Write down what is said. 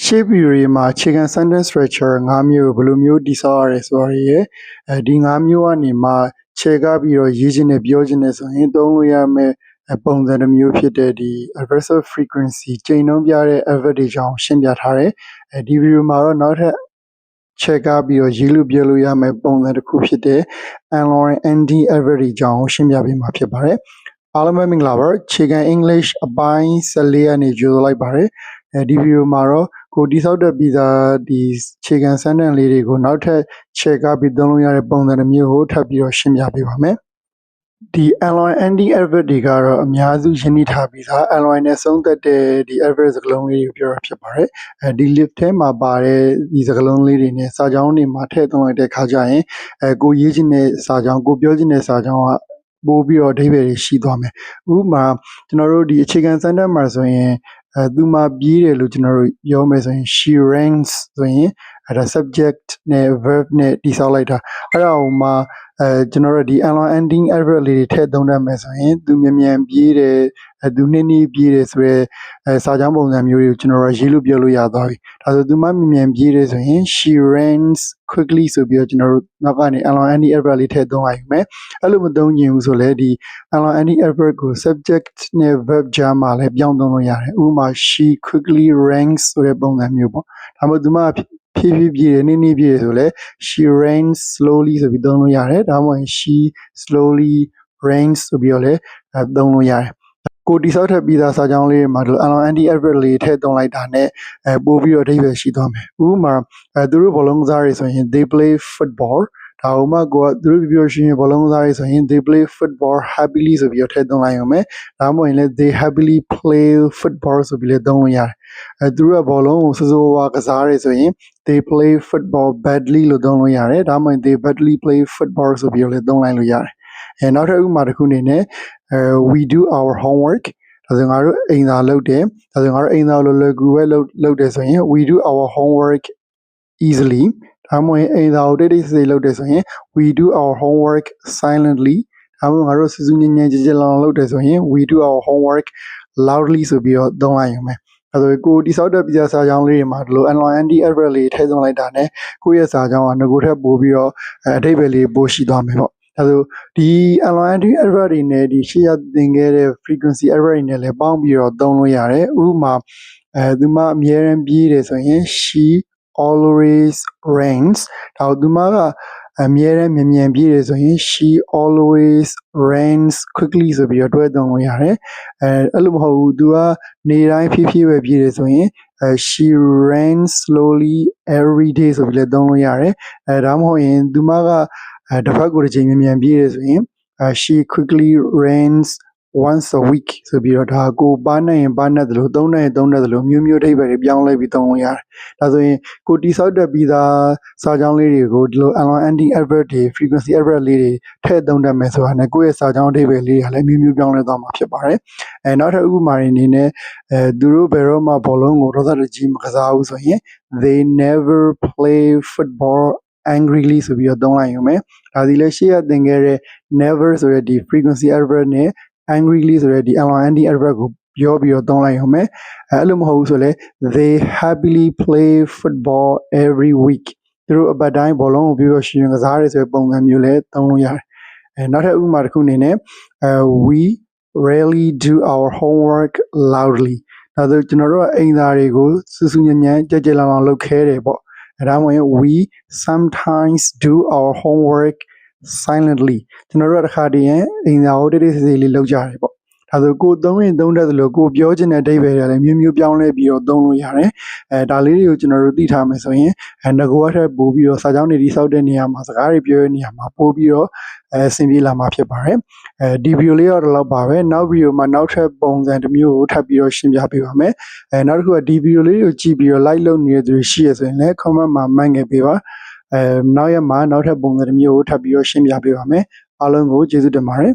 ရှေ့ဗီဒီယိုတွေမှာအခြေခံ sentence structure ၅မျိုးကိုဘယ်လိုမျိုးတည်ဆောက်ရတယ်ဆိုတာတွေရယ်အဲဒီ၅မျိုးကနေမှခြေကပြီးတော့ရေးခြင်းနဲ့ပြောခြင်းနဲ့ဆိုရင်သုံးလို့ရမယ့်အဲပုံစံတစ်မျိုးဖြစ်တဲ့ဒီ aversive frequency ချိန်နှုန်းပြတဲ့ adverb တွေကြောင့်ရှင်းပြထားတယ်အဲဒီဗီဒီယိုမှာတော့နောက်ထပ်ခြေကပြီးတော့ရေးလို့ပြောလို့ရမယ့်ပုံစံတစ်ခုဖြစ်တဲ့ Alloy ND adverb တွေကြောင့်ရှင်းပြပေးမှာဖြစ်ပါတယ်အားလုံးပဲမင်္ဂလာပါခြေခံ English အပိုင်း14ကနေကြိုဆိုလိုက်ပါတယ်အဲဒီဗီဒီယိုမှာတော့ ကိုတိဆောက်တဲ့ပြီးသားဒီခြေခံစမ်းတန်လေးတွေကိုနောက်ထပ်ချက်ကပြီးသုံးလို့ရတဲ့ပုံစံတစ်မျိုးကိုထပ်ပြီးတော့ရှင်းပြပေးပါမယ်ဒီ alloy anti adverb တွေကတော့အများစုရှင်းနေထားပြီးသား alloy နဲ့ဆုံးသက်တဲ့ဒီ adverb စကားလုံးလေးကိုပြောတာဖြစ်ပါတယ်အဲဒီ list ထဲမှာပါတဲ့ဒီစကားလုံးလေးတွေနဲ့စာကြောင်းတွေမှာထည့်သွင်းလိုက်တဲ့ခါကျရင်အဲကိုရေးခြင်းတဲ့စာကြောင်းကိုပြောခြင်းတဲ့စာကြောင်းကပို့ပြီးတော့အဓိပ္ပာယ်ရှိသွားမယ်ဥပမာကျွန်တော်တို့ဒီအခြေခံစမ်းတမ်းမှာဆိုရင် အဲသူမပြေးတယ်လို့ကျွန်တော်တို့ပြောမယ်ဆိုရင် she runs ဆိုရင် အဲဒါ subject နဲ့ verb နဲ့တိဆောက်လိုက်တာအဲ့ဒါဟိုမှာအဲကျွန်တော်တို့ဒီ alloy ending adverb လေးတွေထည့်သုံးတတ်မယ်ဆိုရင်သူမြန်မြန်ပြေးတယ်အဲသူနှင်းနှီးပြေးတယ်ဆိုရဲအဲစာကြောင်းပုံစံမျိုးတွေကိုကျွန်တော်တို့ရေးလို့ပြောလို့ရသွားပြီဒါဆိုသူမမြန်မြန်ပြေးတယ်ဆိုရင် she runs quickly ဆိုပြီးတော့ကျွန်တော်တို့နောက်ကနေ alloy ending adverb လေးထည့်သုံးလိုက်မယ်အဲ့လိုမသုံးချင်ဘူးဆိုလဲဒီ alloy ending adverb ကို subject နဲ့ verb ကြားမှာလည်းပြောင်းသုံးလို့ရတယ်ဥပမာ she quickly ranks ဆိုတဲ့ပုံစံမျိုးပေါ့ဒါမှမဟုတ်သူမ ဖြည်းဖြည်းပြေးတယ်နှင်းနှီးပြေးတယ်ဆိုလဲ she runs slowly ဆိုပြီးသုံးလို့ရတယ်ဒါမှမဟုတ် she slowly runs ဆိုပြီးတော့လည်းအဲသုံးလို့ရတယ်ကိုတိဆောက်ထပ်ပြီးသားစာကြောင်းလေးတွေမှာဒီ alloy anti adverb လေးထည့်သုံးလိုက်တာနဲ့အဲပို့ပြီးတော့အဓိပ္ပာယ်ရှိသွားမယ်ဥပမာအဲသူတို့ဘောလုံးကစားတွေဆိုရင် they play football ဒါဥမာကိုကသူတို့ပြောရှင်ဘောလုံးကစားရေးဆိုရင် they play football happily ဆိုပြီးတော့ထည့်သွင်းလိုက်ရုံပဲဒါမှမဟုတ်ရင်လည်း they happily play football ဆိုပြီးလည်းသုံးလို့ရတယ်အဲသူတို့ကဘောလုံးကိုစစိုးဝါကစားရဲဆိုရင် they play football badly လို့သုံးလို့ရတယ်ဒါမှမဟုတ် they badly play football ဆိုပြီးတော့လည်းသုံးလိုက်လို့ရတယ်အဲနောက်ထပ်ဥပမာတစ်ခုအနေနဲ့အဲ we do our homework ဒါဆိုငါတို့အိမ်သာလုပ်တယ်ဒါဆိုငါတို့အိမ်သာလိုလွယ်ကူပဲလုပ်လုပ်တယ်ဆိုရင် we do our homework easily ဒါမှမဟုတ်အိမ်သာကိုတိတ်တိတ်ဆိတ်ဆိတ်လုပ်တယ်ဆိုရင် we do our homework silently ဒါမှမဟုတ်ငါတို့စူးစူးညံ့ညံ့ကြည်ကြည်လောင်လုပ်တယ်ဆိုရင် we do our homework loudly ဆိုပြီးတော့သုံးလိုက်ရုံပဲအဲဆိုကိုတိဆောက်တဲ့ပြစာကြောင်းလေးတွေမှာဒီလို anti adverb လေးထည့်သွင်းလိုက်တာ ਨੇ ကိုယ့်ရဲ့စာကြောင်းကငကိုထက်ပို့ပြီးတော့အဓိပ္ပာယ်လေးပို့ရှိသွားမယ်ပေါ့အဲဆိုဒီ anti adverb တွေနဲ့ဒီရှေ့ရသင်ခဲ့တဲ့ frequency adverb တွေနဲ့လည်းပေါင်းပြီးတော့သုံးလို့ရတယ်ဥပမာအဲသူမအမြဲတမ်းပြေးတယ်ဆိုရင် she always rains ဒါသူမကအမြဲတမ်းမြန်မြန်ပြေးတယ်ဆိုရင် she always runs quickly ဆိုပြီးတော့တွဲသုံးလို့ရတယ်အဲအဲ့လိုမဟုတ်ဘူးသူကနေတိုင်းဖြည်းဖြည်းပဲပြေးတယ်ဆိုရင်အဲ she runs slowly every day ဆိုပြီးလည်းသုံးလို့ရတယ်အဲဒါမှမဟုတ်ရင်သူမကအဲတစ်ဖက်ကိုတစ်ချိန်မြန်မြန်ပြေးတယ်ဆိုရင် she quickly runs once a week ဆိုပြီးတော့ဒါကိုပါနိုင်ရင်ပါနိုင်တယ်လို့သုံးနိုင်ရင်သုံးတယ်လို့မျိုးမျိုးအဓိပ္ပာယ်တွေပြောင်းလဲပြီးသုံးလို့ရတယ်။ဒါဆိုရင်ကိုတိဆောက်တက်ပြီးသားစာကြောင်းလေးတွေကိုဒီလို alloy anti adverb တွေ frequency adverb လေးတွေထည့်သုံးတတ်မယ်ဆိုတာနဲ့ကိုယ့်ရဲ့စာကြောင်းအဓိပ္ပာယ်လေးတွေကလည်းမျိုးမျိုးပြောင်းလဲသွားမှာဖြစ်ပါတယ်။အဲနောက်ထပ်ဥပမာတွေအနေနဲ့အဲသူတို့ဘယ်တော့မှဘောလုံးကိုဒေါသတကြီးမကစားဘူးဆိုရင် they never play football angrily ဆိုပြီးတော့သုံးလိုက်ရုံပဲ။ဒါဒီလည်းရှေ့ရသင်ခဲ့တဲ့ never ဆိုတဲ့ဒီ frequency adverb နဲ့ angrily ဆိုတဲ့ဒီ LND adverb ကိုပြောပြီးတော့သုံးလိုက်ရုံပဲအဲအဲ့လိုမဟုတ်ဘူးဆိုလဲ they happily play football every week သူတို့အပတ်တိုင်းဘောလုံးကိုပြီးတော့ရှင်ကစားရဲဆိုတဲ့ပုံစံမျိုးလဲသုံးလို့ရတယ်အဲနောက်ထပ်ဥပမာတစ်ခုအနေနဲ့အဲ we rarely do our homework loudly ဒါဆိုကျွန်တော်တို့ကအိမ်သားတွေကိုစူးစူးညံ့ညံ့ကြက်ကြက်လောင်လောင်လုပ်ခဲတယ်ပေါ့အဲဒါမှမဟုတ် we sometimes do our homework silently ကျွန်တော်တို့ကတစ်ခါတည်းရင်အိမ်သာကိုတိတိကျကျလေးလုပ်ကြတယ်ပေါ့ဒါဆိုကိုသုံးရင်သုံးတတ်သလိုကိုပြောချင်တဲ့အဓိပ္ပာယ်တွေလည်းမျိုးမျိုးပြောင်းလဲပြီးတော့သုံးလို့ရတယ်အဲဒါလေးတွေကိုကျွန်တော်တို့သိထားမယ်ဆိုရင်အဲငကောထက်ပို့ပြီးတော့စာကြောင်းတွေတိစောက်တဲ့နေရာမှာစကားတွေပြောတဲ့နေရာမှာပို့ပြီးတော့အဲဆင်ပြေလာမှာဖြစ်ပါတယ်အဲဒီဗီဒီယိုလေးတော့ဒီလောက်ပါပဲနောက်ဗီဒီယိုမှာနောက်ထပ်ပုံစံတစ်မျိုးကိုထပ်ပြီးတော့ရှင်းပြပေးပါမယ်အဲနောက်တစ်ခုကဒီဗီဒီယိုလေးကိုကြည့်ပြီးတော့ like လုပ်နေတဲ့သူရှိရဆိုရင်လည်း comment မှာမှတ်ငယ်ပေးပါ အဲနောက်ရက်မှာနောက်ထပ်ပုံစံတစ်မျိုးကိုထပ်ပြီးတော့ရှင်းပြပေးပါမယ်အားလုံးကိုကျေးဇူးတင်ပါတယ်